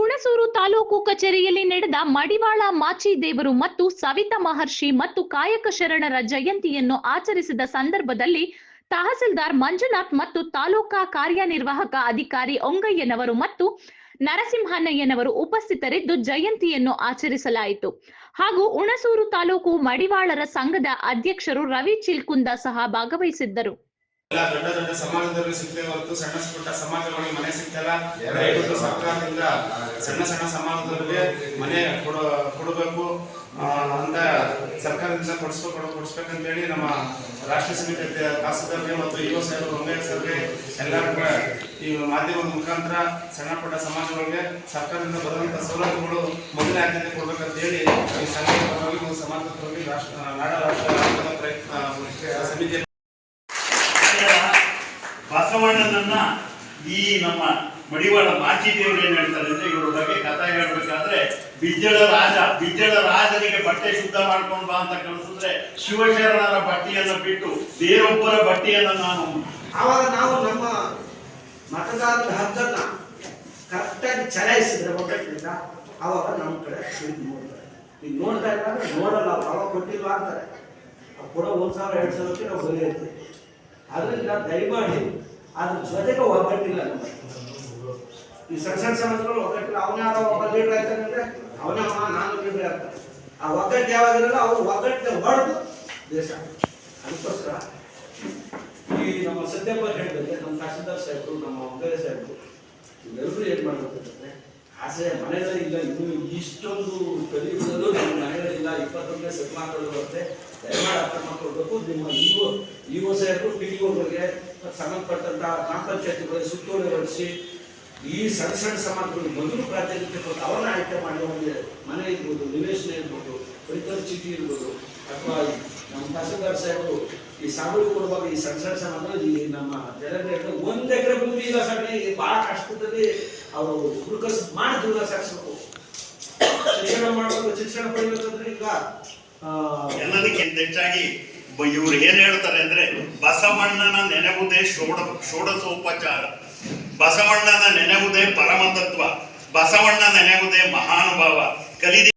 ಹುಣಸೂರು ತಾಲೂಕು ಕಚೇರಿಯಲ್ಲಿ ನಡೆದ ಮಡಿವಾಳ ಮಾಚಿ ದೇವರು ಮತ್ತು ಸವಿತಾ ಮಹರ್ಷಿ ಮತ್ತು ಕಾಯಕ ಶರಣರ ಜಯಂತಿಯನ್ನು ಆಚರಿಸಿದ ಸಂದರ್ಭದಲ್ಲಿ ತಹಸೀಲ್ದಾರ್ ಮಂಜುನಾಥ್ ಮತ್ತು ತಾಲೂಕಾ ಕಾರ್ಯನಿರ್ವಾಹಕ ಅಧಿಕಾರಿ ಒಂಗಯ್ಯನವರು ಮತ್ತು ನರಸಿಂಹಣ್ಣಯ್ಯನವರು ಉಪಸ್ಥಿತರಿದ್ದು ಜಯಂತಿಯನ್ನು ಆಚರಿಸಲಾಯಿತು. ಹಾಗೂ ಹುಣಸೂರು ತಾಲೂಕು ಮಡಿವಾಳರ ಸಂಘದ ಅಧ್ಯಕ್ಷರು ರವಿ ಚಿಲ್ಕುಂದ ಸಹ ಭಾಗವಹಿಸಿದ್ದರು. ದೊಡ್ಡ ದೊಡ್ಡ ಸಮಾಜದಲ್ಲಿ ಸಿಗ್ತೇವೆ ಹೊರತು ಸಣ್ಣ ಪುಟ್ಟ ಸಮಾಜಗಳಿಗೆ ಮನೆ ಸಿಗ್ತಲ್ಲ. ದಯವಿಟ್ಟು ಸರ್ಕಾರದಿಂದ ಸಣ್ಣ ಸಣ್ಣ ಸಮಾಜದವರಿಗೆ ಮನೆ ಕೊಡ ಕೊಡಬೇಕು. ಅಂತ ಸರ್ಕಾರದಿಂದ ಕೊಡಿಸ್ಬೇಕು ಕೊಡ ಕೊಡಿಸ್ಬೇಕಂತೇಳಿ ನಮ್ಮ ರಾಷ್ಟ್ರೀಯ ಸಮಿತಿ ತಹಸೀಲ್ದಾರ್ಗೆ ಮತ್ತು ಯುವ ಸಾಹೇಬರು ವಂಗಯ್ಯ ಸರ್ಗೆ ಎಲ್ಲರೂ ಈ ಮಾಧ್ಯಮದ ಮುಖಾಂತರ ಸಣ್ಣ ಪುಟ್ಟ ಸಮಾಜಗಳಿಗೆ ಸರ್ಕಾರದಿಂದ ಬರುವಂತ ಸೌಲಭ್ಯಗಳು ಮೊದಲ ಆದ್ಯತೆ ಕೊಡ್ಬೇಕಂತ ಹೇಳಿ ಈ ಸಂಘ ಪರವಾಗಿ ಮತ್ತು ಸಮಾಜದ ಪರವಾಗಿ ರಾಷ್ಟ್ರ ನಾಡ ರಾಷ್ಟ್ರ ಪ್ರಯತ್ನ ಸಮಿತಿ ಈ ನಮ್ಮ ಮಡಿವಾಳ ಮಾಚಿ ದೇವರು ಏನ್ ಹೇಳ್ತಾರೆ ಅಂದ್ರೆ ಇವರ ಬಗ್ಗೆ ಕಥೆ ಹೇಳ್ಬೇಕಾದ್ರೆ, ಬಿಜ್ಜಳ ರಾಜ, ಬಿಜ್ಜಳ ರಾಜನಿಗೆ ಬಟ್ಟೆ ಶುದ್ಧ ಮಾಡ್ಕೊಂಡು ಬಾ ಅಂತ ಕಳಿಸಿದ್ರೆ ಶಿವಶರಣರ ಬಟ್ಟೆಯನ್ನ ಬಿಟ್ಟು ಬೇರೊಬ್ಬರ ಬಟ್ಟೆಯನ್ನ ನಾನು ಆವಾಗ ನಾವು ನಮ್ಮ ಮತದಾರರ ಹಕ್ಕನ್ನ ಕರೆಕ್ಟಾಗಿ ಚಲಾಯಿಸಿದ್ರೆ ಒಗ್ಗಟ್ಟಿನಿಂದ, ಆವಾಗ ನಮ್ಮ ಕಡೆ ನೋಡ್ತಾರೆ. ಈಗ ನೋಡ್ತಾ ಇಲ್ಲ ಅಂದ್ರೆ ನೋಡಲ್ಲ ಅವಾಗ ಕೊಟ್ಟಿಲ್ವಾ ಅಂತಾರೆ. ಕೊಡೋ ಒಂದ್ ಸಾವಿರ, ಎರಡು ಸಾವಿರಕ್ಕೆ ನಾವು ಬರೆಯುತ್ತೆ ಅದರಿಂದ ದಯಮಾಡಿ ಅದ್ರ ಜೊತೆಗೆ ಒಗ್ಗಟ್ಟಿಲ್ಲ ಈ ಸಣ್ಣ ಸಣ್ಣ ಸಮಾಜಗಳು ಒಗ್ಗಟ್ಟಿಲ್ಲ. ಅವನೇ ಯಾರೋ ಒಬ್ಬ ಲೀಡರ್ ಆಯ್ತಾನಂದ್ರೆ ಅವನೇ ಅವ ನಾನು ಲೀಡರ್ ಆಗ್ತಾರೆ ಆ ಒಗ್ಗಟ್ಟು ಯಾವಾಗಿರಲ್ಲ ಅವ್ರು ಒಗ್ಗಟ್ಟಿನ ಹೊಡೆದು ದೇಶ ಅದಕ್ಕೋಸ್ಕರ ಈ ನಮ್ಮ ಸತ್ಯಪ್ಪ ಹೇಳಿದಂತೆ ನಮ್ಮ ತಹಸೀಲ್ದಾರ್ ಸಾಹೇಬರು, ನಮ್ಮ ಒಗ್ಗರೆ ಸಾಹೇಬರು ಇವೆಲ್ಲರೂ ಏನ್ ಮಾಡ್ಬೇಕಂತಂದ್ರೆ ಆಸೆ ಮನೆಯಲ್ಲಿ ಇಲ್ಲ, ಇನ್ನು ಇಷ್ಟೊಂದು ಕಲಿಯುವುದನ್ನು ಇಪ್ಪತ್ತೊಂದನೇ ಶತಮಾನಗಳು ಬರುತ್ತೆ. ದಯಮಾಡಿ ಅರ್ಥ ಮಾಡ್ಕೊಳ್ಬೇಕು. ನಿಮ್ಮ ನೀವು ಇಒ ಸಾಹೇಬರು ಪಿ ಡಿ ಒಗಳಿಗೆ ಸಂಬಂಧಪಟ್ಟಂತ ಗ್ರಾಮ ಪಂಚಾಯತಿಗಳಿಗೆ ಸುತ್ತೋಲೆ ಹೊರಡಿಸಿ ಈ ಸಣ್ಣ ಸಣ್ಣ ಸಮಾಜಗಳು ಮೊದಲು ಪ್ರಾತಿನಿಧ್ಯ ಕೊಟ್ಟು ಅವರನ್ನ ಆಯ್ಕೆ ಮಾಡಿ ಒಂದು ಮನೆ ಇರ್ಬೋದು, ನಿವೇಶನ ಇರ್ಬೋದು ರೈತರ ಚೀಟಿ ಇರ್ಬೋದು. ಅಥವಾ ನಮ್ಮ ತಹಸೀಲ್ದಾರ್ ಸಾಹೇಬರು ಈ ಸಾಗುವಳಿ ಕೊಡುವಾಗ ಈ ಸಣ್ಣ ಸಣ್ಣ ಸಮಾಜಗಳು ಈ ನಮ್ಮ ಜನರಿಗೆ ಒಂದು ಎಕರೆ ಭೂಮಿ ಇಲ್ಲ ಸಣ್ಣ ಬಹಳ ಕಷ್ಟದಲ್ಲಿ ಅವರು ಹುಡುಕಸ್ ಮಾಡಿ ಜೀವನ ಸಾಗಿಸ್ಬೇಕು ಶಿಕ್ಷಣ ಮಾಡಬೇಕು ಶಿಕ್ಷಣ ಪಡೆಯಬೇಕಂದ್ರೆ ಹೆಚ್ಚಾಗಿ ಇವ್ರು ಏನ್ ಹೇಳ್ತಾರೆ ಅಂದ್ರೆ, ಬಸವಣ್ಣನ ನೆನೆವುದೇ ಷೋಡ, ಷೋಡಸೋಪಚಾರ. ಬಸವಣ್ಣನ ನೆನೆವುದೇ ಪರಮತತ್ವ. ಬಸವಣ್ಣ ನೆನೆವುದೇ ಮಹಾನುಭಾವ. ಕಲಿದ